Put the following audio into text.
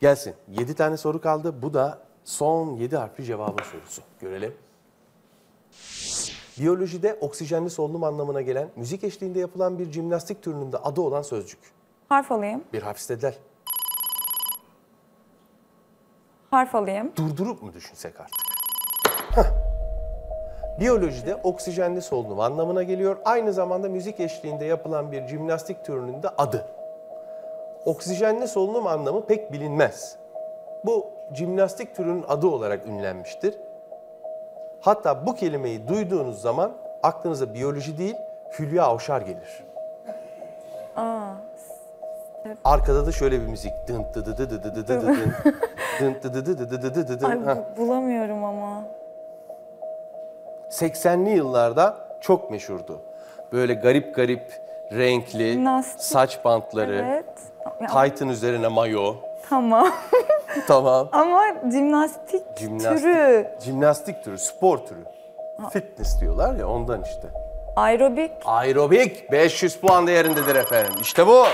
Gelsin. 7 tane soru kaldı. Bu da son 7 harfli cevabın sorusu. Görelim. Biyolojide oksijenli solunum anlamına gelen müzik eşliğinde yapılan bir jimnastik türünün de adı olan sözcük. Harf alayım. Bir harf istediler. Harf alayım. Durdurup mu düşünsek artık? Biyolojide oksijenli solunum anlamına geliyor. Aynı zamanda müzik eşliğinde yapılan bir jimnastik türünün de adı. Oksijenli solunum anlamı pek bilinmez. Bu jimnastik türünün adı olarak ünlenmiştir. Hatta bu kelimeyi duyduğunuz zaman aklınıza biyoloji değil, Hülya Avşar gelir. Arkada da şöyle bir müzik. Dın dı dı dı dı dı dı dı dın. Dın dı dı dı dı dı dı dı dı dın. Ay Hah. bu- bulamıyorum ama. 80'li yıllarda çok meşhurdu. Böyle garip garip renkli Jimnastik. saç bantları, Evet. Taytın üzerine mayo. tamam. Tamam. ama jimnastik, Jimnastik. türü. Jimnastik türü, spor türü. Fitness diyorlar ya ondan işte. Aerobik. Aerobik 500 puan değerindedir efendim. İşte bu.